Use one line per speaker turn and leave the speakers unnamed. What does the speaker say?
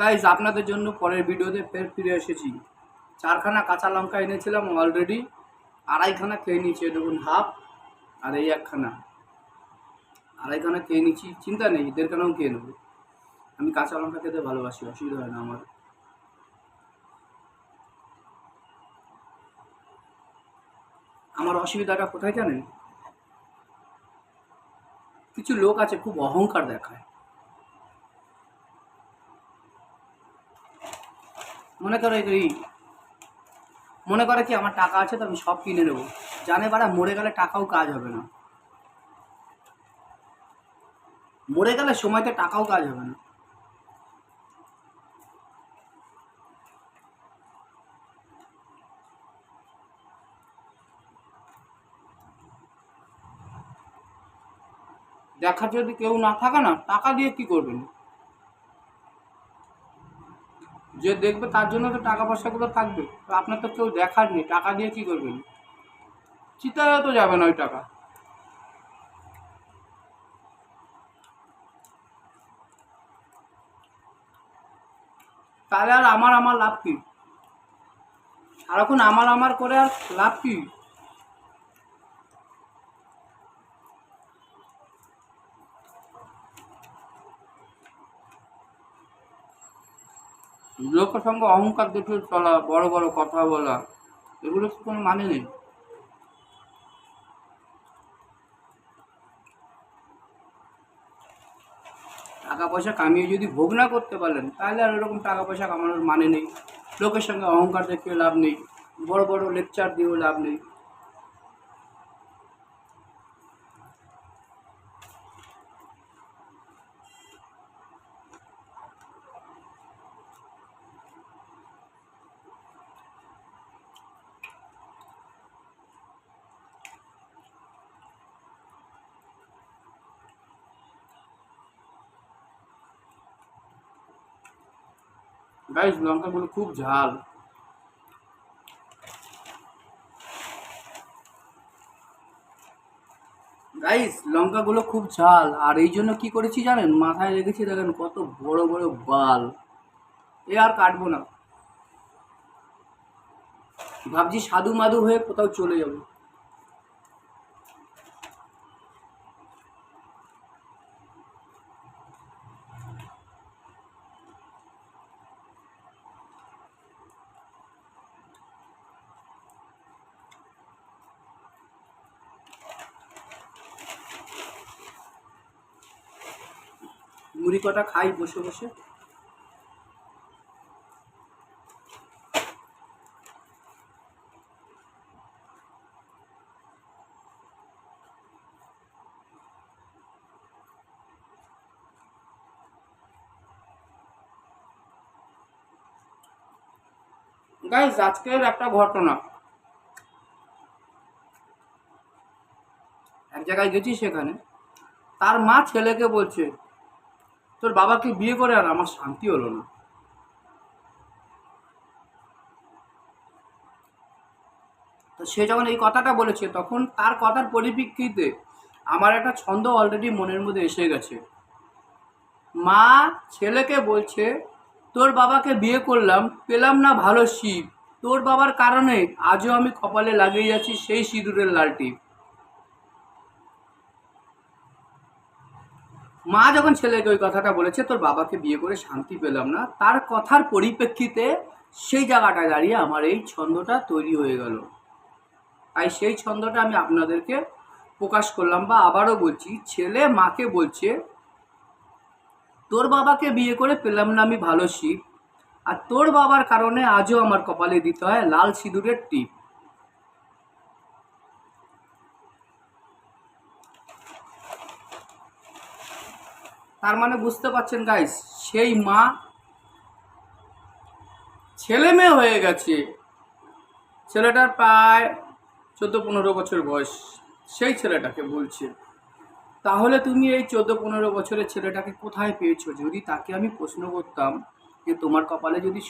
Guys আপনাদের জন্য পরের ভিডিওতে ফের ফিরে এসেছি। চারখানা কাঁচা লঙ্কা এনেছিলাম অলরেডি আড়াইখানা খেয়ে নিয়েছি, দেখুন হাফ আর এই একখানা। আড়াইখানা খেয়ে নিচ্ছি চিন্তা নেই দেড়খানাও খেয়ে নেব। আমি কাঁচা লঙ্কা খেতে ভালোবাসি, অসুবিধা হয় না আমার। আমার অসুবিধাটা কোথায় জানেন? কিছু লোক আছে, খুব অহংকার দেখায়। মনে করে এই মনে করে কি, আমার টাকা আছে তো আমি সব কিনে নেব। জানে বাড়া, মরে গেলে টাকাও কাজ হবে না। মরে গেলে সময়তে টাকাও কাজ হবে না। দেখার যদি কেউ না থাকে না, টাকা দিয়ে কি করবেন? যে দেখবে তার জন্য তো টাকা পয়সাগুলো থাকবে। তো আপনার তো কেউ দেখার নেই, টাকা দিয়ে কি করবেন? চিতায় তো যাবে না ওই টাকা। তাহলে আর আমার আমার লাভ কি? সারাক্ষণ আমার আমার করে আর লাভ কি? লোকের সঙ্গে অহংকার দেখে চলা বড় বড় কথা বলা, এগুলো কোনো মানে নেই। টাকা পয়সা কামিয়ে যদি ভোগ না করতে পারলেন তাহলে আর এরকম টাকা পয়সা কামানোর মানে নেই। লোকের সঙ্গে অহংকার দেখিয়ে লাভ নেই। বড় বড় লেকচার দিয়েও লাভ নেই। গাইস লঙ্কাগুলো খুব ঝাল। গাইস লঙ্কাগুলো খুব ঝাল। আর এই জন্য কি করেছি জানেন? মাথায় রেখেছি, দেখেন কত বড় বড় বাল। এ আর কাটবো না। ভাবছি সাধু মাধু হয়ে কোথাও চলে যাব। মুড়ি কটা খাই বসে বসে? গাইজ আজকের একটা ঘটনা। এক জায়গায় গেছি সেখানে। তার মা ছেলেকে বলছে তোর বাবাকে বিয়ে করে আর আমার শান্তি হলো না। তো সে যখন এই কথাটা বলেছে, তখন তার কথার পরিপ্রেক্ষিতে আমার একটা ছন্দ অলরেডি মনের মধ্যে এসে গেছে। মা ছেলেকে বলছে, তোর বাবাকে বিয়ে করলাম, পেলাম না ভালো শিব। তোর বাবার কারণে আজও আমি কপালে লাগিয়ে যাচ্ছি সেই সিঁদুরের লালটি। মা যখন ছেলেকে ওই কথাটা বলেছে, তোর বাবাকে বিয়ে করে শান্তি পেলাম না, তার কথার পরিপ্রেক্ষিতে সেই জায়গাটায় দাঁড়িয়ে আমার এই ছন্দটা তৈরি হয়ে গেল। তাই সেই ছন্দটা আমি আপনাদেরকে প্রকাশ করলাম বা আবারও বলছি, ছেলে মাকে বলছে, তোর বাবাকে বিয়ে করে পেলাম না, আমি ভালো শিব। আর তোর বাবার কারণে আজও আমার কপালে দিতে হয় লাল সিঁদুরের টিপ। তার মানে বুঝতে পারছেন গাইস সেই মা ছেলে মেয়ে হয়ে গেছে। ছেলেটার প্রায় চোদ্দ পনেরো বছর বয়স, সেই ছেলেটাকে বলছে। তাহলে তুমি এই চোদ্দ পনেরো বছরের ছেলেটাকে কোথায় পেয়েছ? যদি তাকে আমি প্রশ্ন করতাম যে তোমার কপালে যদি